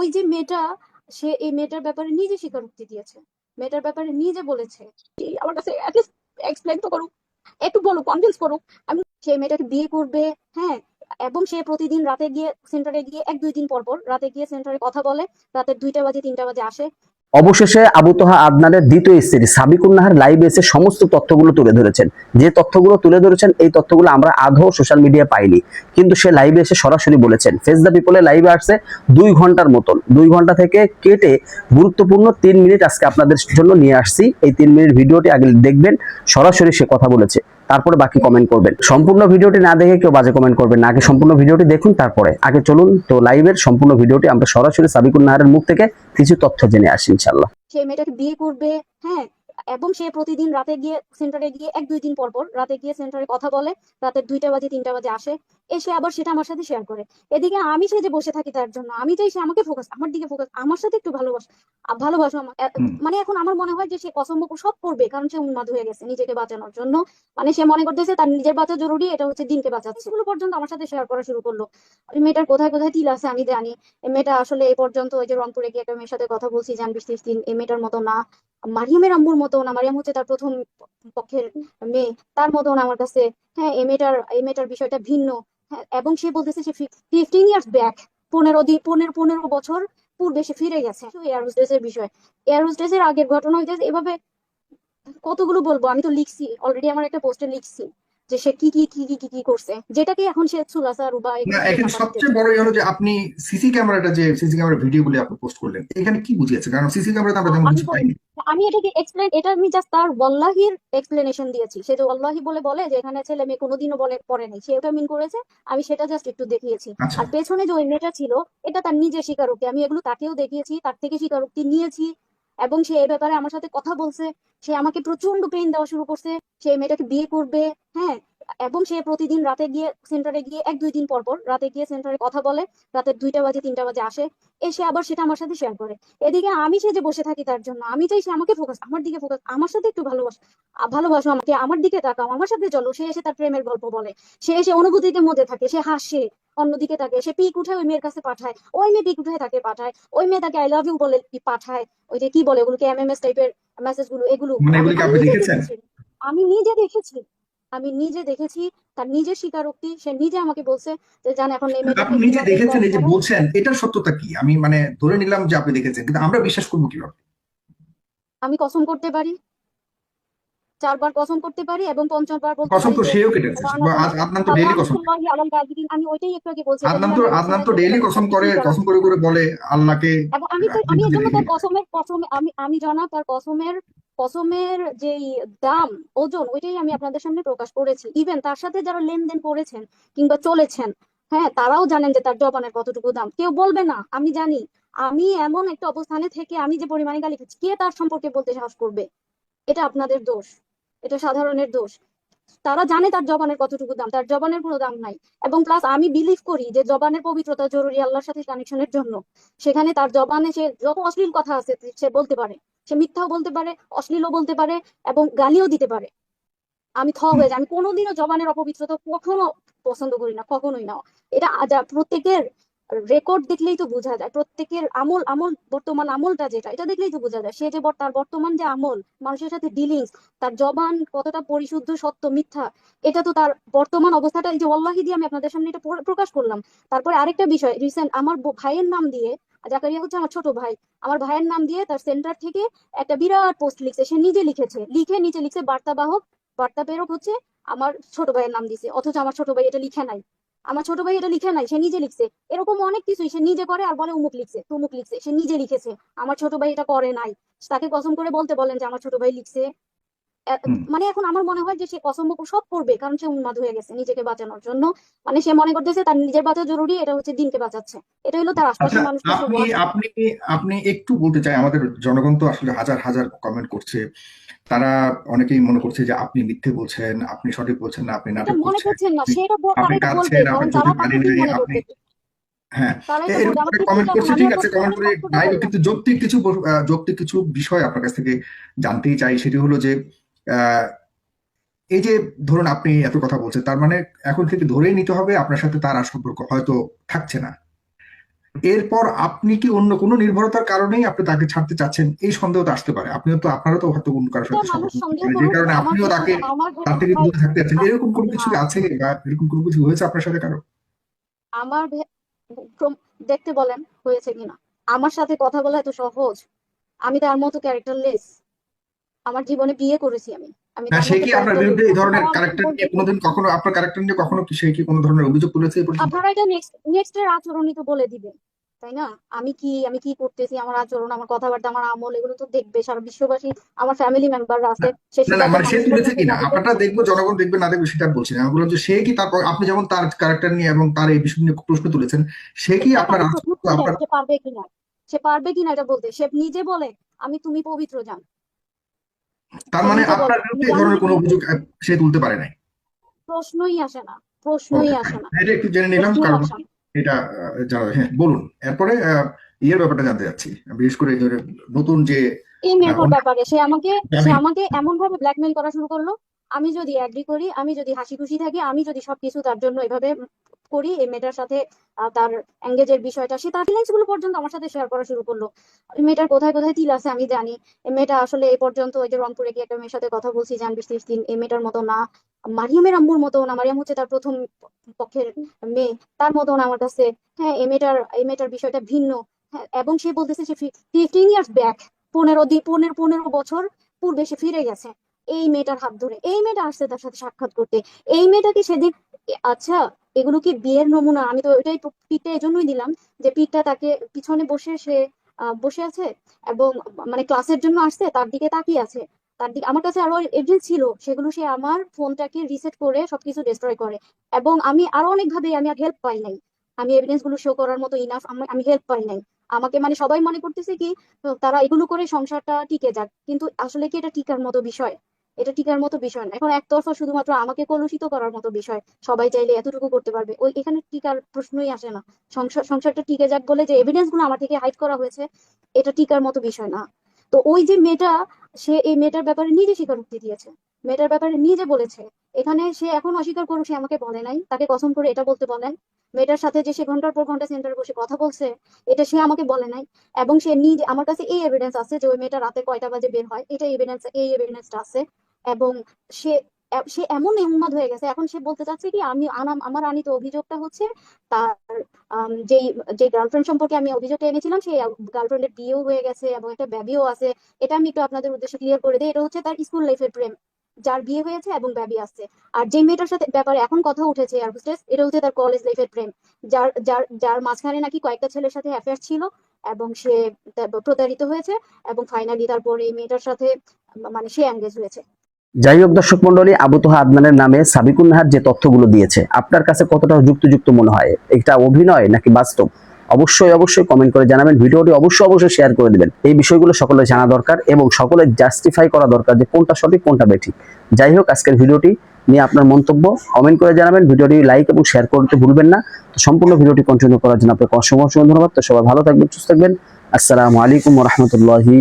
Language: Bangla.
ওই যে মেয়েটা, সে এই মেয়েটার ব্যাপারে নিজে স্বীকারোক্তি দিয়েছে। মেয়েটার ব্যাপারে নিজে বলেছে। আমার কাছে এক্সপ্লেন তো করুক একটু বলো কনভিন্স করুক আমি সেই মেয়েটাকে বিয়ে করবে হ্যাঁ এবং সে প্রতিদিন রাতে গিয়ে সেন্টারে গিয়ে এক দুই দিন পর পর রাতে গিয়ে সেন্টারে কথা বলে। রাতে দুইটা বাজে, তিনটা বাজে আসে। অবশেষে আবু তোহা আদনানের দ্বিতীয় স্ত্রী সাবিকুন নাহার লাইভে এসে সমস্ত তথ্যগুলো তুলে ধরেছেন। যে তথ্যগুলো তুলে ধরেছেন, এই তথ্যগুলো আমরা আধো সোশ্যাল মিডিয়া পাইনি। কিন্তু সে লাইভে এসে সরাসরি বলেছেন ফেস দ্য পিপলে লাইভে আসছে দুই ঘণ্টার মতন। দুই ঘণ্টা থেকে কেটে গুরুত্বপূর্ণ তিন মিনিট আজকে আপনাদের জন্য নিয়ে আসছি। এই তিন মিনিট ভিডিওটি আগে দেখবেন, সরাসরি সে কথা বলেছে। তারপরে বাকি কমেন্ট করবেন। সম্পূর্ণ ভিডিওটি না দেখে কেউ বাজে কমেন্ট করবেন না। আগে সম্পূর্ণ ভিডিওটি দেখুন, তারপরে। আগে চলুন তো লাইভের সম্পূর্ণ ভিডিওটি আমরা সরাসরি সাবিকুল নাহারের মুখ থেকে কিছু তথ্য জেনে আসি ইনশাল্লাহ সে মেয়েটাকে বিয়ে করবে হ্যাঁ এবং সে প্রতিদিন রাতে গিয়ে সেন্টারে গিয়ে এক দুই দিন পর পর রাতে গিয়ে সেন্টারে কথা বলে। রাতে দুইটা বাজে, তিনটা বাজে আসে। এসে আবার সেটা আমার সাথে শেয়ার করে। এদিকে আমি সে যে বসে থাকি তার জন্য আমি চাই সে আমাকে ফোকাস আমার দিকে ফোকাস আমার সাথে একটু ভালোবাস ভালোবাসো আমার। মানে এখন আমার মনে হয় যে সে কসম সব করবে কারণ সে উন্মাদ হয়ে গেছে নিজেকে বাঁচানোর জন্য। মানে সে মনে করতেছে তার নিজের বাঁচা জরুরি এটা হচ্ছে দিনকে বাঁচাচ্ছে। এগুলো পর্যন্ত আমার সাথে শেয়ার করা শুরু করল। মেয়েটার কোথায় কোথায় তিল আছে আমি জানি। মেয়েটা আসলে এই পর্যন্ত ওই যে রংপুরে গিয়ে একটা মেয়ের সাথে কথা বলছি জান বিশ ত্রিশ দিন এই মেয়েটার মতো না। মারিয়ামের আম্মুর মতো না মারিয়াম হচ্ছে তার প্রথম পক্ষের মেয়ে। তার মতন আমার কাছে। হ্যাঁ এই মেয়েটার এই মেয়েটার বিষয়টা ভিন্ন। এবং সে বলতেছে সে ফিফটিন ইয়ার্স ব্যাক পনেরো দিন পনেরো পনেরো বছর পূর্বে সে ফিরে গেছে। এয়ার হোস্টেসের বিষয়। এয়ার হোস্টেসের আগের ঘটনা হইতেছে, এভাবে কতগুলো বলব? আমি তো লিখছি অলরেডি আমার একটা পোস্টে লিখছি। যে সে কি কি কি কি কি করছে? যেটাকে এখন সে রুবা না এখানে সবচেয়ে বড় ইয়ে হলো যে আপনি সিসি ক্যামেরাটা যে সিসি ক্যামেরা ভিডিওগুলো আপনি পোস্ট করলেন এখানে কি বুঝিয়েছে? কারণ সিসি ক্যামেরাতে আমরা তেমন কিছু পাইনি। আমি এটাকে এক্সপ্লেন এটা আমি জাস্ট তার ওয়াল্লাহির এক্সপ্লেনেশন দিয়েছি। সে যে ওয়াল্লাহি বলে বলে যে এখানে ছেলে মেয়ে কোনোদিনও বলে পড়ে নাই। সে ওটা মিন করেছে আমি সেটা জাস্ট একটু দেখিয়েছি। আচ্ছা। আর পেছনে যে ওই মেয়েটা ছিল এটা তার নিজের স্বীকারোক্তি। আমি এগুলো তাকেও দেখিয়েছি তার থেকে স্বীকারোক্তি নিয়েছি। এবং সে এই ব্যাপারে আমার সাথে কথা বলছে। সে আমাকে প্রচণ্ড পেইন দেওয়া শুরু করছে। সে মেয়েটাকে বিয়ে করবে হ্যাঁ? এবং সে প্রতিদিন রাতে গিয়ে সেন্টারে গিয়ে এক দুই দিন পর পর রাতে গিয়ে সেন্টারে কথা বলে। রাতের দুইটা বাজে, তিনটা বাজে আসে। এসে আবার সেটা আমার সাথে শেয়ার করে। এদিকে আমি সে যে বসে থাকি তার জন্য, আমি চাই সে আমাকে ফোকাস আমার দিকে ফোকাস আমার সাথে একটু ভালোবাস ভালোবাসো আমাকে, আমার দিকে তাকাও, আমার সাথে চলো। সে এসে তার প্রেমের গল্প বলে। সে এসে অনুভূতিতে মধ্যে থাকে, সে হাসে। অন্যদিকে তাকে সে পিক উঠে ওই মেয়ের কাছে পাঠায়। ওই মেয়ে পিক উঠে তাকে পাঠায়। ওই মেয়ে তাকে আই লাভ ইউ বলে পাঠায়। ওই যে কি বলে ওগুলোকে এমএমএস টাইপের মেসেজগুলো এগুলো। মানে আমি নিজে দেখেছি। আমি নিজে দেখেছি। তার নিজের স্বীকারোক্তি সে নিজে আমাকে বলছে যে জান এখন এই মেয়েটাকে আপনি নিজে দেখেছেন এই যে বলছেন এটার সত্যতা কি? আমি মানে ধরে নিলাম যে আপনি দেখেছেন কিন্তু আমরা বিশ্বাস করব কীভাবে? আমি কসম করতে পারি? চারবার কসম করতে পারি এবং পঞ্চমবার বলতে কসম তো সেও কেটেছে। আদনান তো ডেইলি কসম। আমি ওইটাই একটু আগে বলছি। আদনান তো আদনান তো ডেইলি কসম। করে কসম করে করে বলে আল্লাহকে এবং আমি তো আমি এর তার কসমের কসম আমি আমি জানা তার কসমের কসমের যেই দাম ওজন ওইটাই আমি আপনাদের সামনে প্রকাশ করেছি। ইভেন তার সাথে যারা লেনদেন করেছেন কিংবা চলেছেন হ্যাঁ তারাও জানেন যে তার জবানের কতটুকু দাম। কেউ বলবে না আমি জানি। আমি এমন একটা অবস্থানে থেকে আমি যে পরিমাণে গালি খাচ্ছি কে তার সম্পর্কে বলতে সাহস করবে? এটা আপনাদের দোষ। এটা সাধারণের দোষ। তারা জানে তার জবানের কতটুকু দাম, তার জবানের কোনো দাম নাই। এবং প্লাস আমি বিলিভ করি যে জবানের পবিত্রতা জরুরি আল্লাহর সাথে কানেকশনের জন্য। সেখানে তার জবানে সে যত অশ্লীল কথা আছে, সে বলতে পারে। সে মিথ্যাও বলতে পারে, অশ্লীলও বলতে পারে এবং গালিও দিতে পারে। আমি থ হয়ে যাই। আমি কোনোদিনও জবানের অপবিত্রতা কখনো পছন্দ করি না, কখনোই না। এটা প্রত্যেকের রেকর্ড দেখলেই তো বোঝা যায়। প্রত্যেকের আমল আমল, বর্তমান আমলটা যেটা, এটা দেখলেই তো বোঝা যায়। সে যে তার বর্তমান যে আমল, মানুষের সাথে ডিলিংস তার জবান কতটা পরিশুদ্ধ, সত্য, মিথ্যা, এটা তো তার বর্তমান অবস্থাটা এই যে ওয়াল্লাহি দিয়ে আমি আপনাদের সামনে এটা প্রকাশ করলাম। তারপরে আরেকটা বিষয় রিসেন্ট আমার ভাইয়ের নাম দিয়ে, জাকারিয়া হচ্ছে আমার ছোট ভাই, আমার ভাইয়ের নাম দিয়ে তার সেন্টার থেকে একটা বিরাট পোস্ট লিখছে। সে নিজে লিখেছে, লিখে নিচে লিখছে বার্তাবাহক, বার্তা প্রেরক হচ্ছে আমার ছোট ভাইয়ের নাম দিছে, অথচ আমার ছোট ভাই এটা লিখে নাই। আমার ছোট ভাই এটা লিখে নাই, সে নিজে লিখছে। এরকম অনেক কিছুই সে নিজে করে আর বলে উমুক লিখছে, তুমুক লিখছে, সে নিজে লিখেছে। আমার ছোট ভাই এটা করে নাই। তাকে কসম করে বলতে বলেন যে আমার ছোট ভাই লিখছে। মানে এখন আমার মনে হয় যে সে কসম সব করবে কারণ সে উন্মাদ হয়ে গেছে নিজেকে বাঁচানোর জন্য। মানে সে মনে করতেছে তার নিজের বাঁচা জরুরি এটা হচ্ছে দিনকে বাঁচাচ্ছে। এটা হলো তার আশপাশের আচ্ছা মানুষকে আপনি আপনি আপনি একটু বলতে চাই আমাদের জনগণ তো আসলে হাজার হাজার কমেন্ট করছে। তারা অনেকেই মনে করছে যে আপনি মিথ্যে বলছেন আপনি সঠিক বলছেন না আপনি নাটক মনে করছেন। না সেটা আপনি কাঁদছেন আপনি চোখে পানি নেই আপনি হ্যাঁ কমেন্ট করছে ঠিক আছে কমেন্ট করে নাই কিন্তু যৌক্তিক কিছু যৌক্তিক কিছু বিষয় আপনার কাছ থেকে জানতেই চাই সেটি হলো যে এই যে ধরুন আপনি এত কথা বলছেন তার মানে এখন থেকে ধরেই নিতে হবে আপনার সাথে তার আর সম্পর্ক হয়তো থাকছে না। এরপর আপনি কি অন্য কোনো নির্ভরতার কারণেই আপনি তাকে ছাড়তে চাচ্ছেন? এই সন্দেহ তো আসতে পারে। আপনিও তো আপনারও তো হয়তো অন্য কারোর সাথে যে কারণে আপনিও তাকে তার থেকে দূরে থাকতে যাচ্ছেন এরকম কোনো কিছু আছে বা এরকম কোনো কিছু হয়েছে আপনার সাথে কারও? আমার দেখতে বলেন হয়েছে কিনা। আমার সাথে কথা বলা এত সহজ। আমি তার মতো ক্যারেক্টারলেস আমার জীবনে বিয়ে করেছি আমি। আমি তার সে কি আপনার বিরুদ্ধে এই ধরনের ক্যারেক্টার নিয়ে কোনোদিন কখনো আপনার ক্যারেক্টার নিয়ে কখনো কি সে কি কোনো ধরনের অভিযোগ তুলেছে আপনারা এটা নেক্সট নেক্সট এর আচরণই তো বলে দিবে তাই না? আমি কি আমি কি করতেছি? আমার আচরণ আমার কথাবার্তা আমার আমল এগুলো তো দেখবে সারা বিশ্ববাসী আমার ফ্যামিলি মেম্বাররা আছে সে না না মানে সে তুলেছে কিনা? জানাবে। আপনারটা দেখব জনগণ দেখবে না দেখবে সেটা বলছি না। বললাম যে সে কি তার আপনি যেমন তার ক্যারেক্টার নিয়ে এবং তার এই বিষয় নিয়ে প্রশ্ন তুলেছেন সে কি আপনার আচরণ আপনার সে পারবে কিনা? সে পারবে কিনা এটা বলতে? সে নিজে বলে আমি তুমি পবিত্র জান। তার মানে আপনার বিরুদ্ধে এই ধরনের কোনো অভিযোগ সে তুলতে পারে নাই প্রশ্নই আসে না প্রশ্নই Okay. আসে না এটা একটু জেনে নিলাম প্রশ্নই কারণ আসে না। এটা জানা হ্যাঁ বলুন এরপরে ইয়ের ব্যাপারটা জানতে যাচ্ছি বিশেষ করে নতুন যে এই মেয়েটার ব্যাপারে সে আমাকে সে আমাকে এমন ভাবে ব্ল্যাকমেল করা শুরু করল আমি যদি অ্যাগ্রি করি আমি যদি হাসি খুশি থাকি আমি যদি সবকিছু তার জন্য এভাবে করি, এই মেয়েটার সাথে তার এঙ্গেজের বিষয়টা, সে তার ফিলিংসগুলো পর্যন্ত আমার সাথে শেয়ার করা শুরু করল। মেয়েটার কোথায় কোথায় তিল আছে আমি জানি। এই মেয়েটা আসলে এই পর্যন্ত ওই যে রংপুরে গিয়ে একটা মেয়ের সাথে কথা বলছি জান বিশ ত্রিশ দিন, এই মেয়েটার মতো না। মারিয়ামের আম্মুর মতো না, মারিয়াম হচ্ছে তার প্রথম পক্ষের মেয়ে। তার মতো না আমার কাছে। হ্যাঁ এই মেয়েটার এই মেয়েটার বিষয়টা ভিন্ন। হ্যাঁ এবং সে বলতেছে সে ফিফটিন ইয়ার্স ব্যাক পনেরো দিন পনেরো পনেরো বছর পূর্বে সে ফিরে গেছে। এই মেয়েটার হাত ধরে, এই মেয়েটা আসছে তার সাথে সাক্ষাৎ করতে। এই মেয়েটাকে সেদিন এ- আচ্ছা এগুলো কি বিয়ের নমুনা? আমি তো ওইটাই পিকটা এজন্যই দিলাম যে পিকটা তাকে পিছনে বসে সে বসে আছে এবং মানে ক্লাসের জন্য আসছে, তার দিকে তাকিয়ে আছে। তার দিকে, আমার কাছে আরও এভিডেন্স ছিল, সেগুলো সে আমার ফোনটাকে রিসেট করে সবকিছু ডিস্ট্রয় করে এবং আমি আরও অনেক ভাবে আমি আর হেল্প পাই নাই। আমি এভিডেন্সগুলো শো করার মতো ইনাফ আমি হেল্প পাই নাই। আমাকে মানে সবাই মনে করতেছে কি তারা এগুলো করে সংসারটা টিকে যাক, কিন্তু আসলে কি এটা টিকার মতো বিষয়? এটা টিকার মতো বিষয় না। এখন একতরফা শুধুমাত্র আমাকে কলুষিত করার মতো বিষয়। সবাই চাইলে এতটুকু করতে পারবে। ওই এখানে টিকার প্রশ্নই আসে না। সংসার, সংসারটা টিকে যাক বলে যে এভিডেন্সগুলো আমার থেকে হাইড করা হয়েছে, এটা টিকার মতো বিষয় না। তো ওই যে মেয়েটা, সে এই মেয়েটার ব্যাপারে নিজে স্বীকারোক্তি দিয়েছে। মেয়েটার ব্যাপারে নিজে বলেছে এখানে সে এখন অস্বীকার করুক সে আমাকে বলে নাই, তাকে কসম করে এটা বলতে বলেন মেয়েটার সাথে যে সে ঘণ্টার পর ঘণ্টা সেন্টারে বসে কথা বলছে, এটা সে আমাকে বলে নাই। এবং সে নিজে, আমার কাছে এই এভিডেন্স আছে যে ওই মেয়েটা রাতে কয়টা বাজে বের হয়, এটা এভিডেন্স এই এভিডেন্সটা আছে। এবং সে সে এমন উন্মাদ হয়ে গেছে, এখন সে বলতে চাচ্ছে কি, আমি আমার আনিত অভিযোগটা হচ্ছে তার যেই যে গার্লফ্রেন্ড সম্পর্কে আমি অভিযোগটা এনেছিলাম সেই গার্লফ্রেন্ড গার্লফ্রেন্ডের বিয়েও হয়ে গেছে এবং একটা বেবিও আছে। এটা আমি একটু আপনাদের উদ্দেশ্যে ক্লিয়ার করে দিই, এটা হচ্ছে তার স্কুল লাইফের প্রেম। যার বিয়ে হয়েছে এবং বেবি আসছে। আর যে মেয়েটার সাথে ব্যাপারে এখন কথা উঠেছে এয়ার হোস্টেস এটা হচ্ছে তার কলেজ লাইফের প্রেম। যার যার যার মাঝখানে নাকি কয়েকটা ছেলের সাথে অ্যাফেয়ার ছিল এবং সে প্রতারিত হয়েছে এবং ফাইনালি তারপরে এই মেয়েটার সাথে মানে সে এঙ্গেজ হয়েছে। যাই হোক দর্শক মন্ডলী আবু তোহা আদনানের নামে সাবিকুন নাহার যে তথ্যগুলো দিয়েছে, আপনার কাছে কতটা যুক্তিযুক্ত মনে হয়? এটা অভিনয় নাকি বাস্তব? অবশ্যই অবশ্যই কমেন্ট করে জানাবেন। ভিডিওটি অবশ্যই অবশ্যই শেয়ার করে দেবেন। এই বিষয়গুলো সকলে জানা দরকার এবং সকলে জাস্টিফাই করা দরকার যে কোনটা সঠিক, কোনটা বেঠিক। যাই হোক, আজকের ভিডিওটি নিয়ে আপনার মন্তব্য কমেন্ট করে জানাবেন। ভিডিওটি লাইক এবং শেয়ার করতে ভুলবেন না। তো সম্পূর্ণ ভিডিওটি কন্টিনিউ করার জন্য আপনাকে অসংখ্য ধন্যবাদ। তো সবাই ভালো থাকবেন, সুস্থ থাকবেন। আসসালামু আলাইকুম রহমতুল্লাহি